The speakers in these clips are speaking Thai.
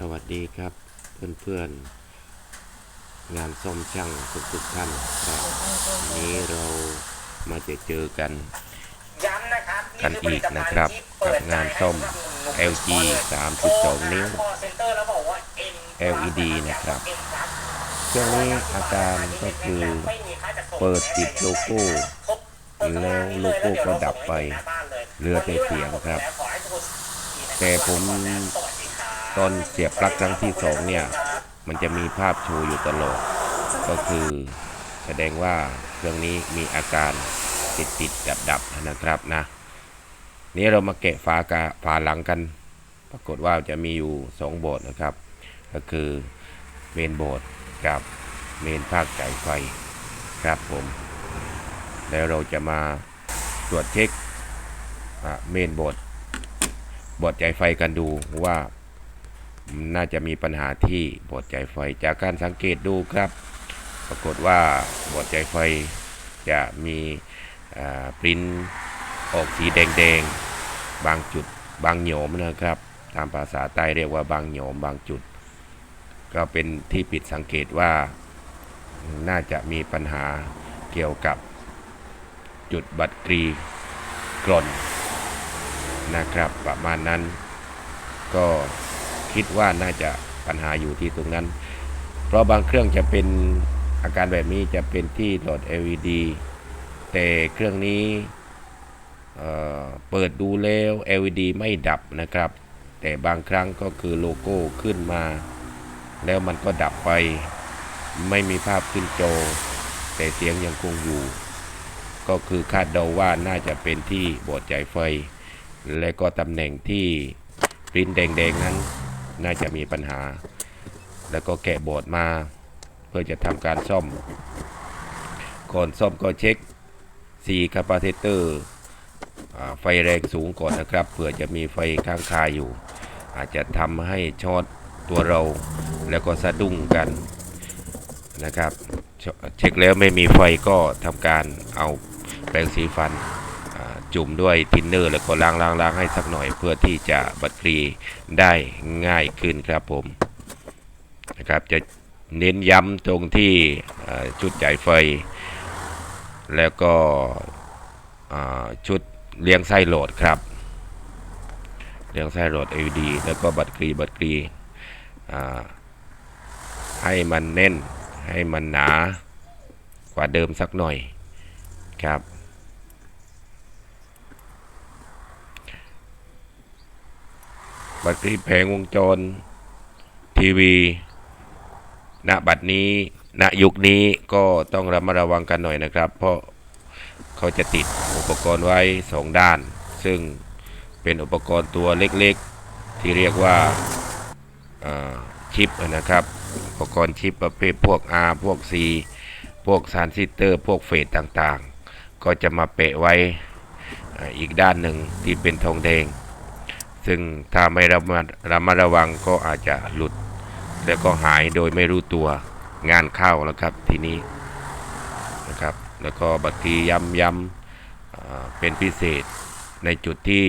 สวัสดีครับเพื่อนๆงานซ่อมช่างทุกทุกๆท่านครับวันนี้เรามาเจอเจอกันย้ำนะครับกันอีกนะครับนี่คือผลิตภัณฑ์ที่เปิดกับงานซ่อม LG 32 นิ้วโทรหา call center แล้วบอกว่า M LED นะครับ M ครับเครื่องนี้อาการก็คือเปิดติดโลโก้แล้วโลโก้ก็ดับไปเหลือแต่เสียงครับ แต่ผม ตอนเสียบปลั๊กครั้งที่สองเนี่ย มันจะมีภาพโชว์อยู่ตลอด ก็คือแสดงว่าเครื่องนี้มีอาการติดติดดับดับนะครับนะ นี่เรามาแกะฝากาฝาหลังกัน ปรากฏว่าจะมีอยู่สองโบสถ์นะครับ ก็คือเมนโบสถ์กับเมนภาคจ่ายไฟครับผม แล้วเราจะมาตรวจเช็คเมนโบสถ์โบสถ์จ่ายไฟกันดูว่า น่าจะมีปัญหาที่บสถ์จ่ายไฟจากการสังเกตดูครับ ปรากฏว่าบสถ์จ่ายไฟจะมีปริ้นออกสีแดงๆ บางจุดบางโหยมนะครับ ตามภาษาใต้เรียกว่าบางโหยมบางจุด ก็เป็นที่ผิดสังเกตว่าน่าจะมีปัญหาเกี่ยวกับจุดบัตรกรีกล่นนะครับ ประมาณนั้นก็ คิดว่าน่าจะปัญหาอยู่ที่ตรงนั้น เพราะบางเครื่องจะเป็นอาการแบบนี้จะเป็นที่หลอด LED แต่เครื่องนี้เเปิดดูแล้ว LED ไม่ดับนะครับ แต่บางครั้งก็คือโลโก้ขึ้นมา แล้วมันก็ดับไป ไม่มีภาพขึ้นโจอแต่เสียงยังคงอยู่ ก็คือคาดเดาว่าน่าจะเป็นที่บอดจ่ายไฟ และก็ตำแหน่งที่ปริ้นแดงๆนั้น น่าจะมีปัญหา แล้วก็แกะบอร์ดมา เพื่อจะทำการซ่อม ก่อนซ่อมก็เช็ค4คาปาซิเตอร์ไฟแรงสูงก่อนนะครับเผื่อจะมีไฟค้างคาอยู่ อาจจะทำให้ช็อตตัวเราแล้วก็สะดุ้งกันนะครับ เช็คแล้วไม่มีไฟก็ทำการเอาแปรงสีฟัน จุ่มด้วยทินเนอร์แล้วก็ล้างล้างล้างให้สักหน่อย เพื่อที่จะบัดกรีได้ง่ายขึ้นครับผมนะครับจะเน้นย้ำตรงที่ชุดจ่ายไฟ แล้วก็ชุดเลี้ยงไส้โหลดครับ เลี้ยงไส้โหลด LED แล้วก็บัตรกรีบัตรกรีให้มันแน่นให้มันหนากว่าเดิมสักหน่อยครับ บัตรกรีแผงวงจร ทีวี ณ บัดนี้ ณ ยุคนี้ก็ต้องระมัดระวังกันหน่อยนะครับ เพราะเขาจะติดอุปกรณ์ไว้สองด้าน ซึ่งเป็นอุปกรณ์ตัวเล็กๆ ที่เรียกว่าชิปนะครับอุปกรณ์ชิปประเภทพวก R พวก C พวกซานซิเตอร์ พวกเฟสต่างๆ ก็จะมาเปะไว้อีกด้านหนึ่งที่เป็นทองแดง ซึ่งถ้าไม่ระมัดระมัดระวังก็อาจจะหลุด แล้วก็หายโดยไม่รู้ตัวงานเข้าแล้วครับทีนี้นะครับ แล้วก็บัตรทีย้ำย้ำเป็นพิเศษในจุดที่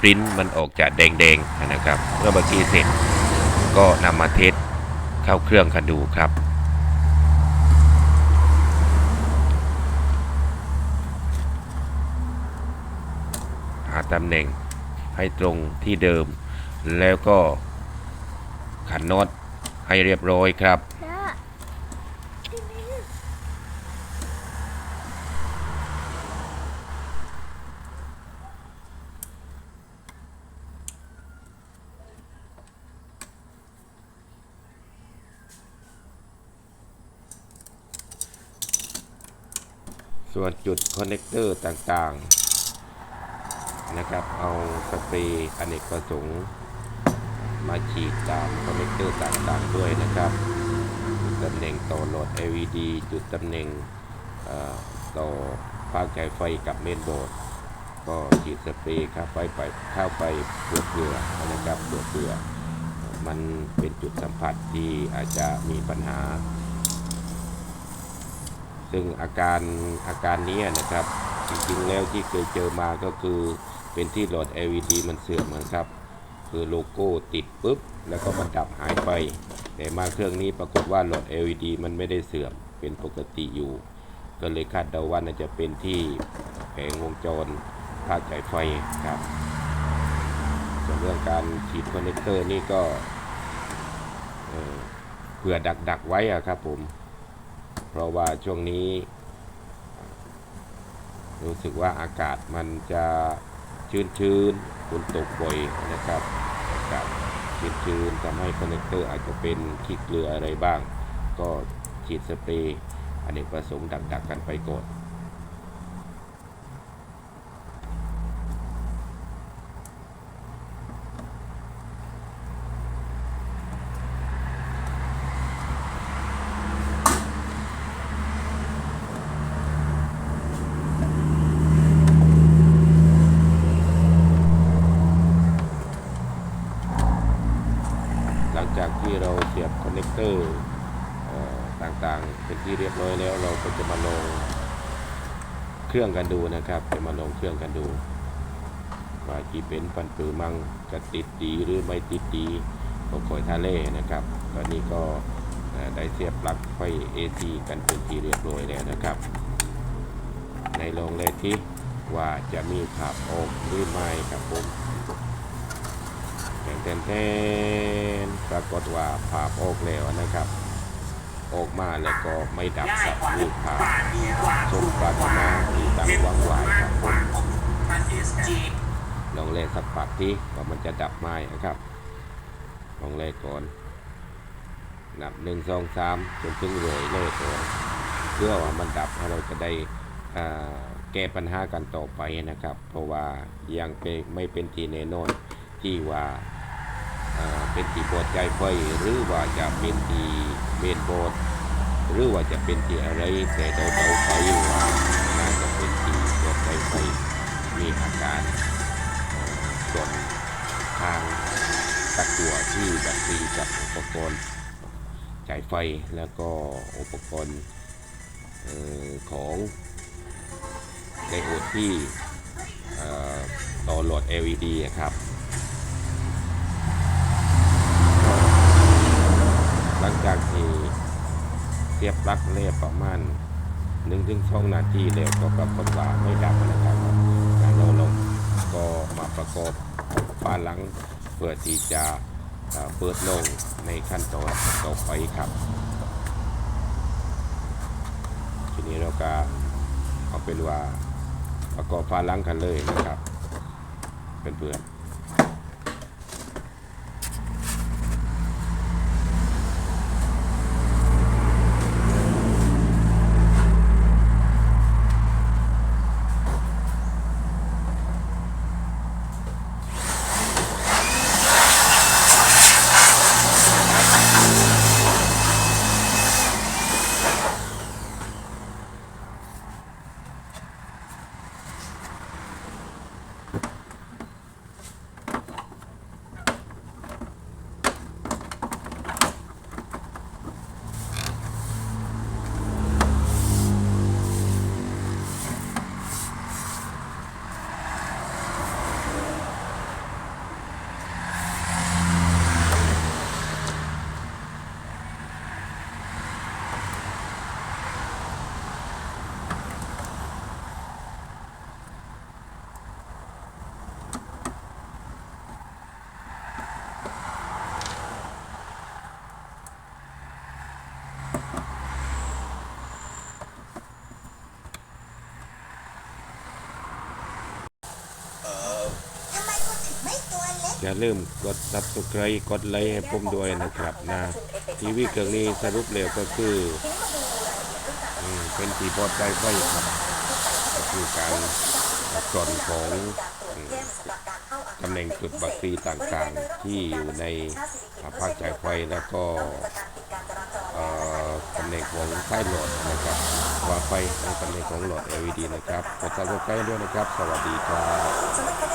ปริ้นมันออกจากแดงๆนะครับ เมื่อบัตรทีเสร็จก็นำมาเทสเข้าเครื่องกันดูครับ หาตำแหน่งให้ตรงที่เดิม แล้วก็ขันน็อตให้เรียบร้อยครับ ส่วนจุดคอนเนคเตอร์ต่างๆ นะครับ เอาสเปรย์อเนกประสงค์มาฉีดตามคอนเนคเตอร์ต่างๆด้วยนะครับจุดตำแหน่งต่อหลอด LED จุดตำแหน่งต่อภาคจ่ายไฟกับเมนโบร์ดก็ฉีดสเปรย์เข้าไปไปเข้าไปเพื่อเพื่อๆนะครับเพื่อเพื่อๆมันเป็นจุดสัมผัสที่อาจจะมีปัญหา ซึ่งอาการอาการนี้นะครับ จริงๆแล้วที่เคยเจอมาก็คือ เป็นที่หลอด LED มันเสื่อมนะครับ คือโลโก้ติดปุ๊บ แล้วก็มันดับหายไป แต่มาเครื่องนี้ปรากฏว่าหลอด LED มันไม่ได้เสื่อมเป็นปกติอยู่ ก็เลยคาดเดาว่าน่าจะเป็นที่แผงวงจรภาคจ่ายไฟครับส่วนเรื่องการฉีดคอนเนคเตอร์นี่ก็เเผื่อดักดักไว้อะครับผม เพราะว่าช่วงนี้ รู้สึกว่าอากาศมันจะ ชื้นชื้นๆฝนตกบ่อยนะครับอากาศชื้นชื้นๆทำให้คอนเนคเตอร์อาจจะเป็นขี้เกลืออะไรบ้าง ก็ฉีดสเปรย์อเนกประสงค์ดักๆกันไปก่อน หลังจากที่เราเสียบคอนเนคเตอร์เอ่อ ต่างๆ เป็นที่เรียบร้อยแล้วเราก็จะมาลงเครื่องกันดูนะครับ จะมาลงเครื่องกันดู ว่าจีเป็นปันปือมังจะติดดีหรือไม่ติดดีก็คอยทาเล่นะครับ ตอนนี้ก็ได้เสียบปลั๊กไฟ AC กันเป็นที่เรียบร้อยแล้วนะครับ ในลงเลยที่ว่าจะมีขับออกหรือไม่ครับผมแทนแทนปรากฏว่าภาออกแล้วนะครับ ออกมาแล้วก็ไม่ดับครับนี่ภาพสมปรารถนาที่ตั้งวังไว้ครับผมลองเล่นสักปักที่ว่ามันจะดับไหมนะครับ ลองเล่นก่อนนับหนึ่งสองสามจนถึงเลยเล่ก่อนเพื่อว่ามันดับให้เราจะได้แก้ปัญหากันต่อไปนะครับ เพราะว่ายังเป็นไม่เป็นทีแน่นอนที่ว่า เป็นที่บอดใจไฟหรือว่าจะเป็นที่เมนโบอดหรือว่าจะเป็นที่อะไรแต่เดาเดาๆไปว่าน่าจะเป็นที่บอดใจไฟมีอาการเอ่อกดทางตะกั่วที่บัตรตีกับอุปกรณ์จ่ายไฟแล้วก็อุปกรณ์ของในโอดที่ต่อต่อหลอด LED ครับ หลั งจากที่เสียบปลั๊กเรียบประมาณ1นถึงสองนาทีแล้วก็ปรากฏว่าไม่ดับนะครับการเราลงก็มาประกอบฝาหลังเพื่อที่จะเปิดลงในขั้นตอนต่อไปครับ ทีนี้เราก็เอาเป็นว่าประกอบฝาหลังกันเลยนะครับ เป็นเพื่อน อย่าลืมกด subscribe กดไลค์ให้ผมด้วยนะครับนะทีวีเครื่องนี้สรุปแล้วก็คืออเป็นทีบอดไดไฟครับก็คือการกร่อนของอตำแหน่งจุดบักซีต่างๆ ที่อยู่ในภาคจ่ายไฟแล้วก็ตำแหน่งของใต้หลอดนะครับวาไฟในตำแหน่งของหลอด LED นะครับกด subscribe ด้วยนะครับ สวัสดีครับ